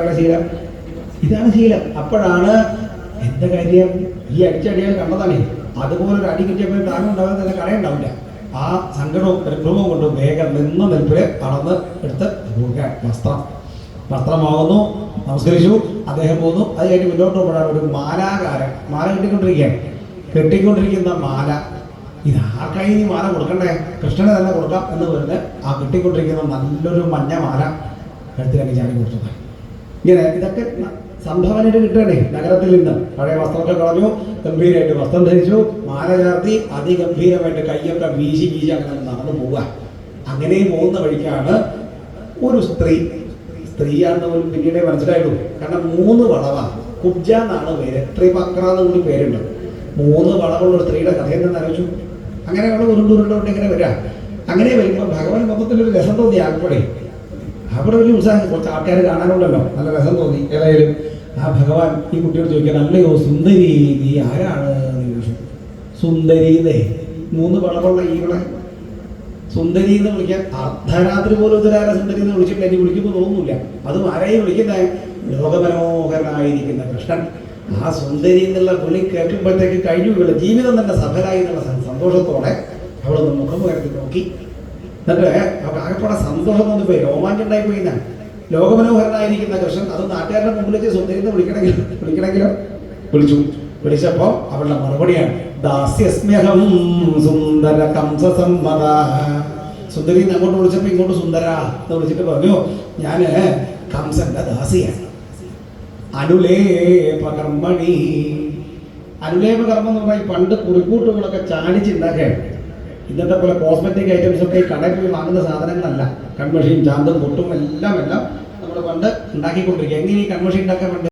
ഇതാണ് ശീലം. ഇതാണ് ശീലം. അപ്പോഴാണ് എന്റെ കാര്യം? ഈ അടിച്ചടിയാൽ കണ്ടതാണേ. അതുപോലെ ഒരു അടി കിട്ടിയപ്പോൾ താനും ഉണ്ടാകാതെ തന്നെ കടയുണ്ടാവില്ല ആ സങ്കടവും പരിഭ്രമവും കൊണ്ട് വേഗം നിന്ന് നിൽപ്പിൽ അളന്ന് എടുത്ത് വസ്ത്രം. വസ്ത്രമാകുന്നു നമസ്കരിച്ചു. അദ്ദേഹം പോകുന്നു അത് കഴിഞ്ഞ് മുന്നോട്ട് പോകുമ്പോഴാണ് ഒരു മാലാകാരൻ മാല കെട്ടിക്കൊണ്ടിരിക്കുകയാണ്. കെട്ടിക്കൊണ്ടിരിക്കുന്ന മാല. ഇത് ആർക്കായി ഈ മാല കൊടുക്കണ്ടേ? കൃഷ്ണനെ തന്നെ കൊടുക്കാം എന്ന് പറഞ്ഞ് ആ കെട്ടിക്കൊണ്ടിരിക്കുന്ന നല്ലൊരു മഞ്ഞ മാല കഴുത്തിലേക്ക് ചാടി കൊടുത്തത് ഇങ്ങനെ ഇതൊക്കെ സംഭാവനയായിട്ട് കിട്ടണേ നഗരത്തിൽ നിന്ന് പഴയ വസ്ത്രമൊക്കെ കളഞ്ഞു ഗംഭീരമായിട്ട് വസ്ത്രം ധരിച്ചു മാല ചേർത്തി അതിഗംഭീരമായിട്ട് കയ്യൊക്കെ വീശി വീശി അങ്ങനെ നടന്നു പോവുക. അങ്ങനെ പോകുന്ന വഴിക്കാണ് ഒരു സ്ത്രീ സ്ത്രീയാണെന്ന് പോലും പിന്നീടേ മനസ്സിലായുള്ളൂ. കാരണം മൂന്ന് വളവാണ് കുബ്ജ എന്നാണ് പേര്. ത്രിപക്ര എന്ന് കൂടി പേരുണ്ട്. മൂന്ന് വളവുള്ള ഒരു സ്ത്രീയുടെ കഥയിൽ നിന്ന് ആലോചിച്ചു. അങ്ങനെയുള്ള ഉരുണ്ടുരുണ്ടോണ്ട് ഇങ്ങനെ വരാം അങ്ങനെ വരുമ്പോൾ ഭഗവാൻ മൊത്തത്തിലൊരു രസം തോന്നി ആകപ്പെടെ. അവിടെ വലിയ ഉത്സാഹം. കുറച്ച് ആൾക്കാർ കാണാനുണ്ടല്ലോ. നല്ല രസം തോന്നി. ഏതായാലും ആ ഭഗവാൻ ഈ കുട്ടിയോട് ചോദിക്കാൻ അല്ലയോ സുന്ദരി നീ ആരാണ്? സുന്ദരി സുന്ദരീന്നേ മൂന്ന് വളവുള്ള ഈവളെ. സുന്ദരി എന്ന് വിളിക്കാൻ അർദ്ധരാത്രി പോലും ഇതുവരെ സുന്ദരി എന്ന് വിളിച്ചിട്ട് എനിക്ക് വിളിക്കുമ്പോൾ തോന്നുന്നില്ല. അതും ആരെയും വിളിക്കുന്ന ലോകമനോഹരനായിരിക്കുന്ന കൃഷ്ണൻ. ആ സുന്ദരി എന്നുള്ള വിളി കേൾക്കുമ്പോഴത്തേക്ക് കഴിഞ്ഞു ജീവിതം തന്നെ സഫലായി എന്നുള്ള സന്തോഷത്തോടെ അവളൊന്ന് മുഖം ഉയർത്തി നോക്കി. എന്നിട്ട് അവൾക്ക് ആകെപ്പാടെ സന്തോഷം തോന്നിപ്പോയി പോയി ഉണ്ടായി പോയി എന്നാണ് ലോകമനോഹരനായിരിക്കുന്ന കൃഷ്ണൻ അത് നാട്ടുകാരുടെ മുമ്പിൽ വെച്ച് സുന്ദരി വിളിക്കണെങ്കിലും വിളിക്കണമെങ്കിൽ വിളിക്കണമെങ്കിലോ? വിളിച്ചു. വിളിച്ചപ്പോ അവളുടെ മറുപടിയാണ് ദാസ്യസ്മ്യഹം സുന്ദര കംസസമ്മത സുന്ദരി അങ്ങോട്ട് വിളിച്ചപ്പോ ഇങ്ങോട്ട് സുന്ദര എന്ന് വിളിച്ചിട്ട് പറഞ്ഞു ഞാൻ കംസന്റെ ദാസിയാണ്. അനുലേപ കർമ്മണി അനുലേപ കർമ്മം എന്ന് പറഞ്ഞാൽ പണ്ട് കുറിക്കൂട്ടുകളൊക്കെ ചാടിച്ചുണ്ടാക്കുകയാണ് ഇന്നത്തെ പോലെ കോസ്മെറ്റിക് ഐറ്റംസ് ഒക്കെ ഈ കടയിൽ പോയി വാങ്ങുന്ന സാധനങ്ങളല്ല. കൺമഷീൻ ചാന്തും പൊട്ടും എല്ലാം എല്ലാം നമ്മൾ പണ്ട് ഉണ്ടാക്കിക്കൊണ്ടിരിക്കുക. എങ്ങനെ ഈ കൺമഷീൻ ഉണ്ടാക്കാൻ വേണ്ടി